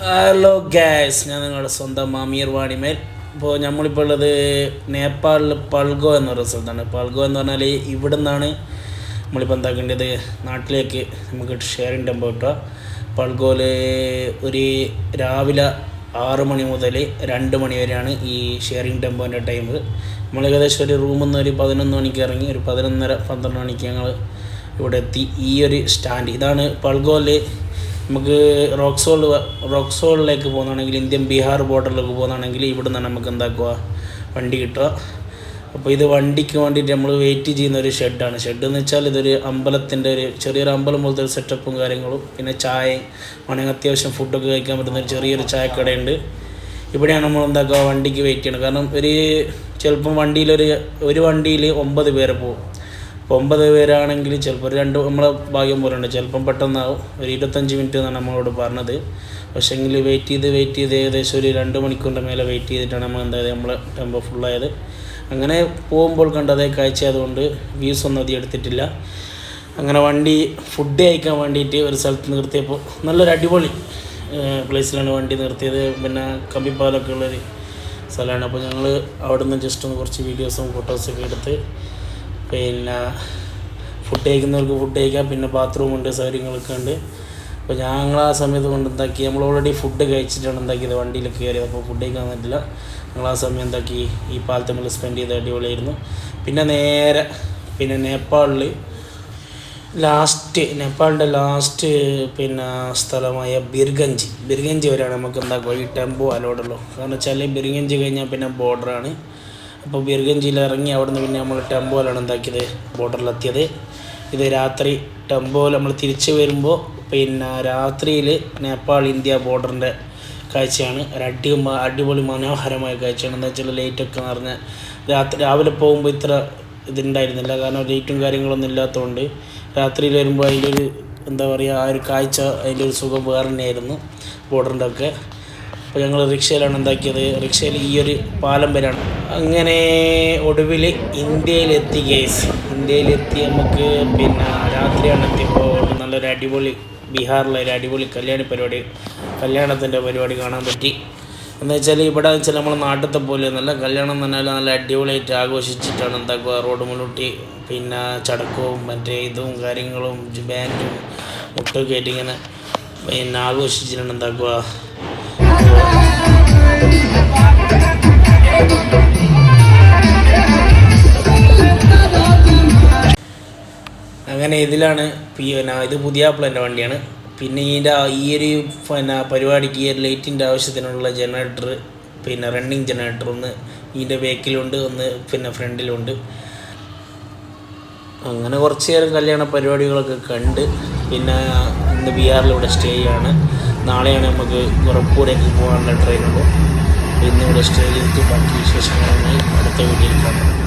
Hello gas ഞാൻ നിങ്ങളുടെ സ്വന്തം അമീർ വാണിമേൽ ഇപ്പോൾ നമ്മളിപ്പോൾ ഉള്ളത് നേപ്പാളിൽ പൾഗോ എന്ന സ്ഥലത്താണ്. പൾഗോ എന്ന് പറഞ്ഞാൽ ഇവിടെ നിന്നാണ് നമ്മളിപ്പോൾ എന്താക്കേണ്ടത് നാട്ടിലേക്ക് നമുക്ക് ഷെയറിങ് ടെമ്പോ കിട്ടുക. പൾഗോയിൽ ഒരു രാവിലെ ആറ് മണി മുതൽ രണ്ട് മണി വരെയാണ് ഈ ഷെയറിങ് ടെമ്പോന്റെ ടൈം നമ്മൾ ഏകദേശം ഒരു റൂമിൽ നിന്ന് ഒരു പതിനൊന്ന് മണിക്ക് ഇറങ്ങി ഒരു പതിനൊന്നര പന്ത്രണ്ട് മണിക്ക് ഞങ്ങൾ ഇവിടെ എത്തി. ഈ ഒരു സ്റ്റാൻഡ് ഇതാണ് പൾഗോയിൽ നമുക്ക് റോക്സോൾ റോക്സോളിലേക്ക് പോകുന്നതാണെങ്കിൽ ഇന്ത്യൻ ബീഹാർ ബോർഡറിലേക്ക് പോകുന്നതാണെങ്കിൽ ഇവിടെ നിന്നാണ് നമുക്ക് എന്താക്കുക? വണ്ടി കിട്ടുക. അപ്പോൾ ഇത് വണ്ടിക്ക് വേണ്ടിയിട്ട് നമ്മൾ വെയിറ്റ് ചെയ്യുന്ന ഒരു ഷെഡാണ് ഷെഡ് എന്ന് വെച്ചാൽ ഇതൊരു അമ്പലത്തിന്റെ ഒരു ചെറിയൊരു അമ്പലം പോലത്തെ ഒരു സെറ്റപ്പും കാര്യങ്ങളും പിന്നെ ചായ വേണമെങ്കിൽ അത്യാവശ്യം ഫുഡൊക്കെ കഴിക്കാൻ പറ്റുന്ന ഒരു ചെറിയൊരു ചായക്കടയുണ്ട്. ഇവിടെയാണ് നമ്മൾ എന്താക്കുക? വണ്ടിക്ക് വെയിറ്റ് ചെയ്യണം കാരണം ഒരു ചിലപ്പം വണ്ടിയിലൊരു ഒരു വണ്ടിയിൽ ഒമ്പത് പേരെ പോകും. ഒമ്പത് പേരാണെങ്കിൽ ചിലപ്പോൾ രണ്ട് നമ്മളെ ഭാഗ്യം പോലെ ഉണ്ട്. ചിലപ്പം പെട്ടെന്നാവും ഒരു ഇരുപത്തഞ്ച് മിനിറ്റ് എന്നാണ് നമ്മളോട് പറഞ്ഞത്. പക്ഷേങ്കിൽ വെയിറ്റ് ചെയ്ത് വെയിറ്റ് ചെയ്ത് ഏകദേശം ഒരു രണ്ട് മണിക്കൂറിന്റെ മേലെ വെയിറ്റ് ചെയ്തിട്ടാണ് നമ്മൾ എന്തായത് നമ്മളെ ടെമ്പോ ഫുള്ളായത് അങ്ങനെ പോകുമ്പോൾ കണ്ടതേ കാഴ്ച ആയതുകൊണ്ട് വ്യൂസ് ഒന്നും അധികം എടുത്തിട്ടില്ല. അങ്ങനെ വണ്ടി ഫുഡ് കഴിക്കാൻ വേണ്ടിയിട്ട് ഒരു സ്ഥലത്ത് നിർത്തിയപ്പോൾ നല്ലൊരു അടിപൊളി പ്ലേസിലാണ് വണ്ടി നിർത്തിയത്. പിന്നെ കമ്പിപ്പാലൊക്കെ ഉള്ളൊരു സ്ഥലമാണ്. അപ്പോൾ ഞങ്ങൾ അവിടെ നിന്ന് ജസ്റ്റ് ഒന്ന് കുറച്ച് വീഡിയോസും ഫോട്ടോസൊക്കെ എടുത്ത് പിന്നെ ഫുഡ് കഴിക്കുന്നവർക്ക് ഫുഡ് കഴിക്കാം. പിന്നെ ബാത്റൂം ഉണ്ട് സൗകര്യങ്ങളൊക്കെ ഉണ്ട്. അപ്പോൾ ഞങ്ങൾ ആ സമയത്ത് കൊണ്ട് എന്താക്കി നമ്മൾ ഓൾറെഡി ഫുഡ് കഴിച്ചിട്ടാണ് എന്താക്കിയത്. വണ്ടിയിൽ കയറിയത് അപ്പോൾ ഫുഡ് കഴിക്കാൻ പറ്റില്ല ഞങ്ങൾ ആ സമയം എന്താക്കി ഈ പാലത്തമ്മിൽ സ്പെൻഡ് ചെയ്ത് അടിപൊളിയായിരുന്നു. പിന്നെ നേരെ പിന്നെ നേപ്പാളിൽ ലാസ്റ്റ് നേപ്പാളിന്റെ ലാസ്റ്റ് പിന്നെ സ്ഥലമായ ബിർഗഞ്ച്. ബിർഗഞ്ച് വരെയാണ് നമുക്ക് എന്താക്കുക ഈ ടെമ്പോ അലോഡുള്ളൂ കാരണം വെച്ചാൽ ബിർഗഞ്ച് കഴിഞ്ഞാൽ പിന്നെ ബോർഡറാണ് അപ്പോൾ ബീർഗഞ്ചിയിൽ ഇറങ്ങി അവിടെ നിന്ന് പിന്നെ നമ്മൾ ടെമ്പോയിലാണ് എന്താക്കിയത്? ബോർഡറിലെത്തിയത്. ഇത് രാത്രി ടെമ്പോയിൽ നമ്മൾ തിരിച്ചു വരുമ്പോൾ പിന്നെ രാത്രിയിൽ നേപ്പാൾ ഇന്ത്യ ബോർഡറിന്റെ കാഴ്ചയാണ്. ഒരു അടി അടിപൊളി മനോഹരമായ കാഴ്ചയാണ്. എന്താ വെച്ചാൽ ലൈറ്റൊക്കെ നിറഞ്ഞ രാത്രി രാവിലെ പോകുമ്പോൾ ഇത്ര ഇതുണ്ടായിരുന്നില്ല. കാരണം ലൈറ്റും കാര്യങ്ങളൊന്നും ഇല്ലാത്തതുകൊണ്ട് രാത്രിയിൽ വരുമ്പോൾ അതിന്റെ ഒരു എന്താ പറയുക ആ ഒരു കാഴ്ച അതിന്റെ ഒരു സുഖം വേറെ തന്നെയായിരുന്നു ബോർഡറിന്റെ ഒക്കെ അപ്പോൾ ഞങ്ങൾ റിക്ഷയിലാണ് എന്താക്കിയത്? റിക്ഷയിൽ ഈ ഒരു പാലം വരെയാണ് അങ്ങനെ ഒടുവിൽ ഇന്ത്യയിലെത്തി കേസ് ഇന്ത്യയിലെത്തി നമുക്ക് പിന്നെ രാത്രിയാണ് എത്തിയപ്പോൾ നല്ലൊരു അടിപൊളി ബീഹാറിലെ ഒരു അടിപൊളി കല്യാണ പരിപാടി കല്യാണത്തിന്റെ പരിപാടി കാണാൻ പറ്റി. എന്ന് വെച്ചാൽ ഇവിടെ വെച്ചാൽ നമ്മൾ നാട്ടിലത്തെ പോലെ നല്ല കല്യാണം പറഞ്ഞാൽ നല്ല അടിപൊളിയായിട്ട് ആഘോഷിച്ചിട്ടാണ് എന്താക്കുക? റോഡ് മുളൂട്ടി പിന്നെ ചടക്കവും മറ്റേ ഇതും കാര്യങ്ങളും ബാൻഡും മുട്ടൊക്കെ ആയിട്ട് ഇങ്ങനെ പിന്നെ ആഘോഷിച്ചിട്ടാണ് എന്താക്കുക? അങ്ങനെ ഇതിലാണ് പിന്നെ ഇത് പുതിയ പ്ലാന്റെ വണ്ടിയാണ്. പിന്നെ ഇതിന്റെ ഈ ഒരു പിന്നെ പരിപാടിക്ക് ഈ ഒരു ലൈറ്റിന്റെ ആവശ്യത്തിനുള്ള ജനറേറ്റർ പിന്നെ റണ്ണിങ് ജനറേറ്റർ ഒന്ന് ഇതിന്റെ ബാക്കിലുണ്ട് ഒന്ന് പിന്നെ ഫ്രണ്ടിലുണ്ട് അങ്ങനെ കുറച്ച് നേരം കല്യാണ പരിപാടികളൊക്കെ കണ്ട് പിന്നെ ഇന്ന് ബിഹാറിലൂടെ സ്റ്റേ ചെയ്യാണ് നാളെയാണ് നമുക്ക് ഉറപ്പൂരേക്ക് പോകാനുള്ള ട്രെയിനുള്ളൂ ഇന്ന് ഇവിടെ സ്റ്റേ ചെയ്തിട്ട് ബാക്കി വിശേഷങ്ങളുമായി അടുത്ത വീട്ടിൽ കാണാം.